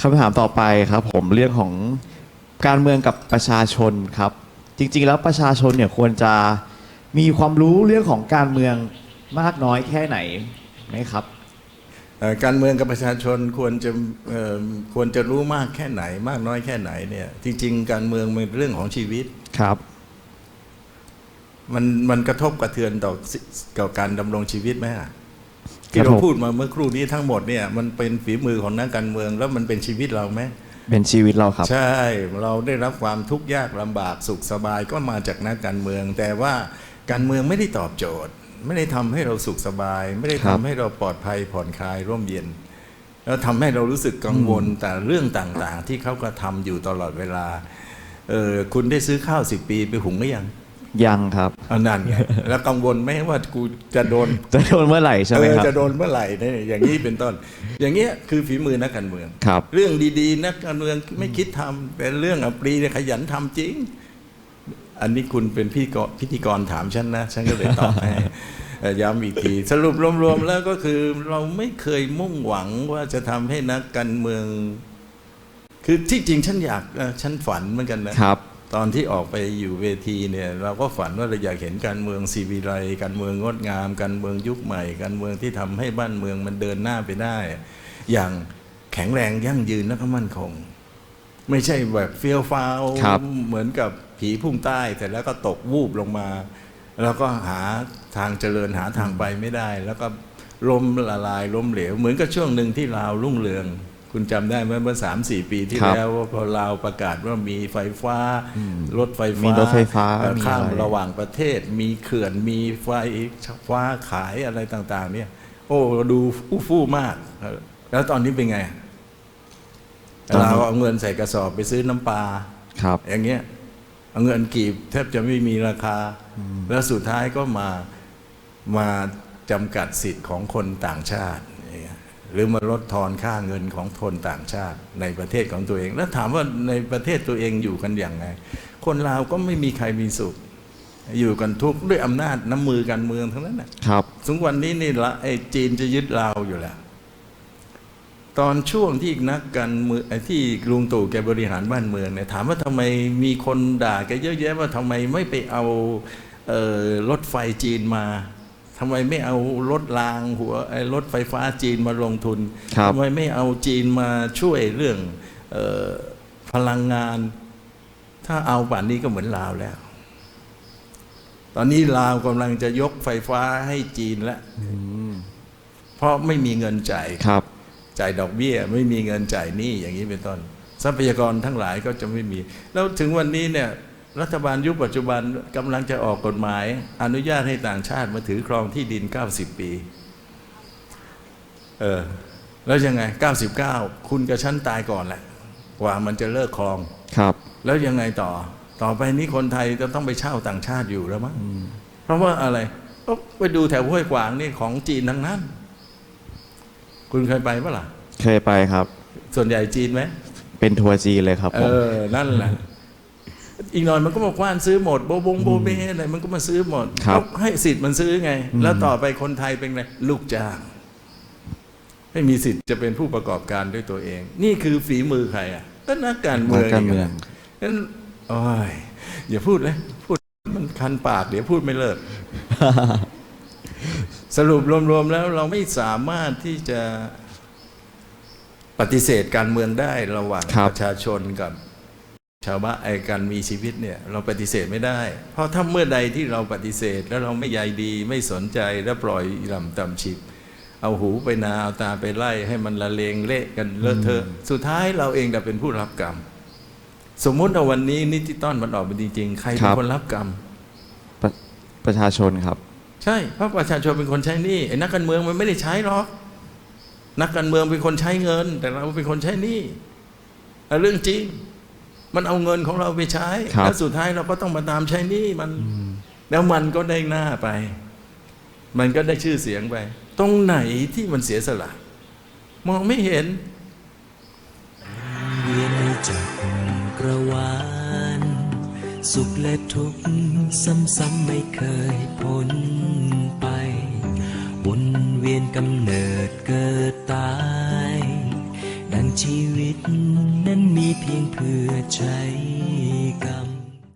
คำถามต่อไปครับผมเรื่องของการเมืองกับประชาชนครับ จริง ๆ แล้วประชาชนเนี่ยควรจะมีความรู้เรื่องของการเมืองมากน้อยแค่ไหนไหมครับ เอ่อการเมืองกับประชาชนควรจะเอ่อควรจะรู้มากแค่ไหน มากน้อยแค่ไหนเนี่ย จริง ๆ การเมืองมันเป็นเรื่องของชีวิต ครับ มันมันกระทบกระเทือนต่อสิต่อการดำรงชีวิตไหมอะก ที่ระทบเราพูดมาเมื่อครู่นี้ทั้งหมดเนี่ยมันเป็นฝีมือของนักการเมือง แล้วมันเป็นชีวิตเราไหมเป็นชีวิตเราครับ ใช่เราได้รับความทุกข์ยากลำบากสุขสบายก็มาจากนักการเมือง แต่ว่าการเมืองไม่ได้ตอบโจทย์ ไม่ได้ทำให้เราสุขสบาย ไม่ได้ครัทำบให้เราปลอดภัยผ่อนคลายร่มเย็น แล้วทำให้เรารู้สึกกังวลแต่เรื่องต่างๆ ที่เขากระทำอยู่ตลอดเวลาเออคุณได้ซื้อข้าวสิบปีไปหุงหรือยัง ยังครับ อันนั้นไงแล้วกังวลไหมว่ากูจะโดนจะโดนเมื่อไหร่ใช่ไหมเออครับจะโดนเมื่อไหร่เนี่ยอย่างนี้เป็นต้น อย่างเงี้ยคือฝีมือนักการเมือง ครับ เรื่องดีๆนักการเมืองไม่คิดทำแต่เรื่องอัปรีเนี่ยขยันทำจริง อันนี้คุณเป็นพี่กพิธีกรถามฉันนะ ฉันก็เลยตอบให้เอ่อย้ำอีกที สรุปรวมๆแล้วก็คือเราไม่เคยมุ่งหวังว่าจะทำให้นักการเมือง คือที่จริงฉันอยากเอ่อฉันฝันเหมือนกันนะ ครับ ตอนที่ออกไปอยู่เวทีเนี่ยเราก็ฝันว่าเราอยากเห็นการเมืองซีวิไลซ์การเมืองงดงาม การเมืองยุคใหม่ การเมืองที่ทำให้บ้านเมืองมันเดินหน้าไปได้ อย่างแข็งแรงยั่งยืนและก็มั่นคง ไม่ใช่แบบเฟี้ยวฟ้าวครับเหมือนกับผีพุ่งใต้แต่แล้วก็ตกวูบลงมา แล้วก็หาทางเจริญหาทางไปไม่ได้ แล้วก็ล้มละลายล้มเหลว เหมือนกับช่วงหนึ่งที่ลาวรุ่งเรือง คุณจำได้ไหมเมื่อสามสี่ปีที่ครับแล้วว่าพอลาวประกาศว่ามีไฟฟ้ารถไฟมีฟ้ารถไฟฟ้าเอ่อมีข้ามอะไรระหว่างประเทศ มีเขื่อนมีไฟฟ้าขายอะไรต่าง ๆ เนี่ย โอ้ดูอู้ฟู่มากเออแล้วตอนนี้เป็นไงตอนนี้เราเอาเงินใส่กระสอบไปซื้อน้ำปลาครับ อย่างเงี้ยเอาเงินกีบแทบจะไม่มีราคา แล้วสุดท้ายก็มามาจำกัดสิทธิ์ของคนต่างชาติอย่างเงี้ย หรือมาลดทอนค่าเงินของคนต่างชาติในประเทศของตัวเอง แล้วถามว่าในประเทศตัวเองอยู่กันอย่างไงคนลาวก็ไม่มีใครมีสุข อยู่กันทุกข์ด้วยอำนาจน้ำมือการเมืองทั้งนั้นนะครับถึงวันนี้นี่ละไอ้จีนจะยึดลาวอยู่แล้ว ตอนช่วงที่นักการเมืองไอ้ที่ลุงตู่แกบริหารบ้านเมืองเนี่ยถามว่าทำไมมีคนด่าแกเยอะแยะว่าทำไมไม่ไปเอาเอ่อรถไฟจีนมา ทำไมไม่เอารถรางหัวไอ้รถไฟฟ้าจีนมาลงทุนครับทำไมไม่เอาจีนมาช่วยเรื่องเออพลังงาน ถ้าเอาป่านนี้ก็เหมือนลาวแล้ว ตอนนี้ลาวกำลังจะยกไฟฟ้าให้จีนแล้วเพราะไม่มีเงินจ่ายครับจ่ายดอกเบี้ย ไม่มีเงินจ่ายหนี้อย่างนี้เป็นต้น ทรัพยากรทั้งหลายก็จะไม่มี แล้วถึงวันนี้เนี่ย รัฐบาลยุคปัจจุบันกำลังจะออกกฎหมาย อนุญาตให้ต่างชาติมาถือครองที่ดิน 90 ปี เออ แล้วยังไง 99 คุณกับฉันตายก่อนแหละ กว่ามันจะเลิกครอง ครับ แล้วยังไงต่อ ต่อไปนี้คนไทยจะต้องไปเช่าต่างชาติอยู่แล้วมั้งเพราะว่าอะไรก็ไปดูแถวห้วยขวางนี่ของจีนทั้งนั้น คุณเคยไปปะล่ะ เคยไปครับ ส่วนใหญ่จีนไหม เป็นทัวร์จีนเลยครับเอผมอนั่นแหละ อีกหน่อยมันก็มากว้านซื้อหมดโบบงโบเบ้อะไรมันก็มาซื้อหมดครับก็ให้สิทธิ์มันซื้อไง แล้วต่อไปคนไทยเป็นไงลูกจ้าง ไม่มีสิทธิ์จะเป็นผู้ประกอบการด้วยตัวเอง นี่คือฝีมือใครอะก็นักการเมืนัอกงการเมืองนั้นโอ้ยอย่าพูดเลยพูดมันคันปากเดี๋ยวพูดไม่เลิกสรุปรวมๆแล้วเราไม่สามารถที่จะปฏิเสธการเมืองได้ระหว่างครับประชาชนกับ ชาวบ้านไอ้การมีชีวิตเนี่ยเราปฏิเสธไม่ได้ เพราะถ้าเมื่อใดที่เราปฏิเสธแล้วเราไม่ใยดีไม่สนใจแล้วปล่อยลำต่ำฉิบเอาหูไปนาเอาตาไปไล่ให้มันละเลงเละกันเลอะเทอะสุดท้ายเราเองจะเป็นผู้รับกรรม สมมุติว่าวันนี้นิติต้อนมันออกมาจริงๆใครคเป็รันบคนรับกรรมประประชาชนครับ ใช่เพราะประชาชนเป็นคนใช้หนี้ไอ้นักการเมืองมันไม่ได้ใช้หรอกนักการเมืองเป็นคนใช้เงิน แต่เราเป็นคนใช้หนี้แต่เรื่องจริง มันเอาเงินของเราไปใช้ ครับ แล้วสุดท้ายเราก็ต้องมาตามใช้หนี้มัน แล้วมันก็ได้หน้าไป มันก็ได้ชื่อเสียงไป ตรงไหนที่มันเสียสละ มองไม่เห็น เวียนในจักกระวาลสุขและทุกข์ซ้ำๆไม่เคยพ้นไป วนเวียนกำเนิดเกิดตายดัง ชีวิตนั้นมีเพียงเพื่อใช้กรรม